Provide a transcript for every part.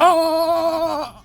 아!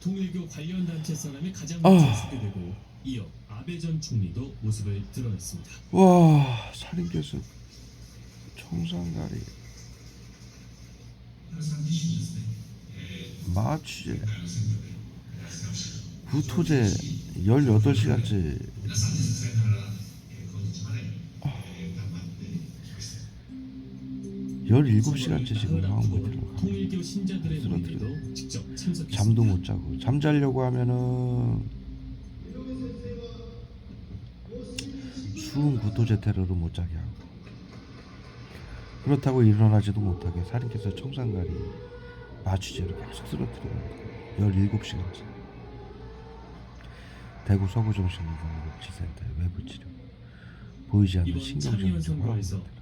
통일교 관련 단체 사람이 가장 아. 먼저 소개되고 이어 아베 전 총리도 모습을 드러냈습니다. 와 살인 교수 청산가리 마취제 구토제 18시간째 17시간째 지금 신자들의 쓰러뜨려. 잠도 못 자고. 잠자려고 하면은 수은 구토제 테러로 못 자게 하고. 그렇다고 일어나지도 못하게 살인캐서 청산가리 마취제로 계속 쓰러뜨리는 17시간째 대구 서구정신건강복지센터의 외부치료. 보이지 않는 선거에서 화학물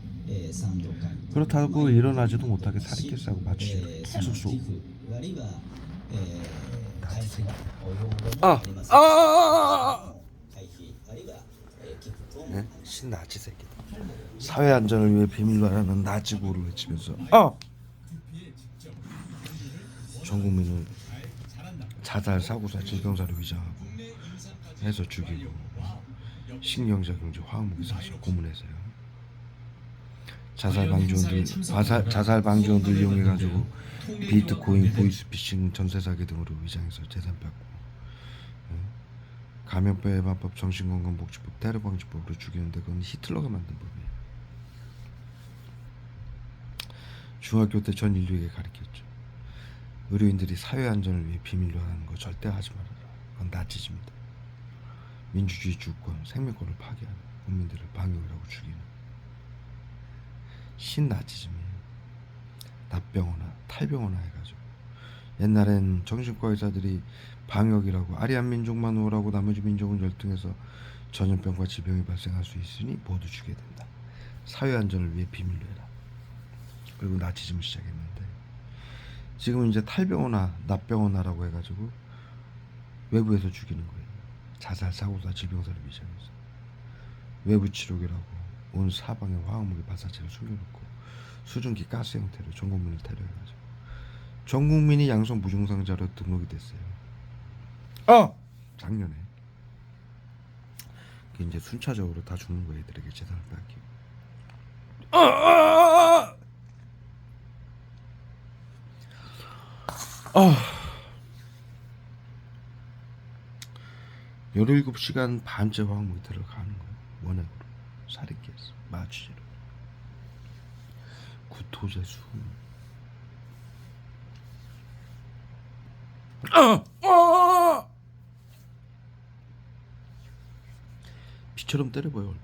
그렇다고 일어나지도 못하게 사리길 싸고 맞추시려 계속 쏘고 아! 아! 아! 네? 신나지 새끼 사회 안전을 위해 비밀과라는 나지구를 외치면서 어! 전 국민을 자살, 사고사, 질병사로 위장하고 해서 죽이고 신경작용제 화학무기 사서 고문해서요 자살 방지원들 자살, 자살 방지원들 이용해 가지고 비트코인 보이스피싱 전세 사기 등으로 위장해서 재산 뺏고 예. 감염병 예방법 정신건강복지법 테러방지법으로 죽이는데 그건 히틀러가 만든 법이에요. 중학교 때 전 인류에게 가르쳤죠. 의료인들이 사회 안전을 위해 비밀로 하는 거 절대 하지 말아라. 그건 나치즘이다. 민주주의 주권, 생명권을 파괴하는 국민들을 방역이라고 죽이는 신나치즘이에요. 납병원화, 탈병원화 해가지고 옛날엔 정신과 의사들이 방역이라고 아리안 민족만 오라고 나머지 민족은 열등해서 전염병과 질병이 발생할 수 있으니 모두 죽게 된다. 사회 안전을 위해 비밀로 해라. 그리고 나치즘을 시작했는데 지금은 이제 탈병원화, 납병원화라고 해가지고 외부에서 죽이는 거예요. 자살, 사고사, 질병사를 위장해서 외부 치료기라고 온 사방에 화학무기 발사체를 숨겨놓고 수증기 가스 형태로 전 국민을 테러해가지고 전 국민이 양성 무증상자로 등록이 됐어요. 어 작년에 그 이제 순차적으로 다 죽는 거예요. 애들에게 재산을 빼앗기고. 어, 어, 어, 어. 17시간 반째 화학무기 들어가는 거예요. 원액 살인캐스, 마취제로. 구토제수. 어! 어! 비처럼 때려봐요.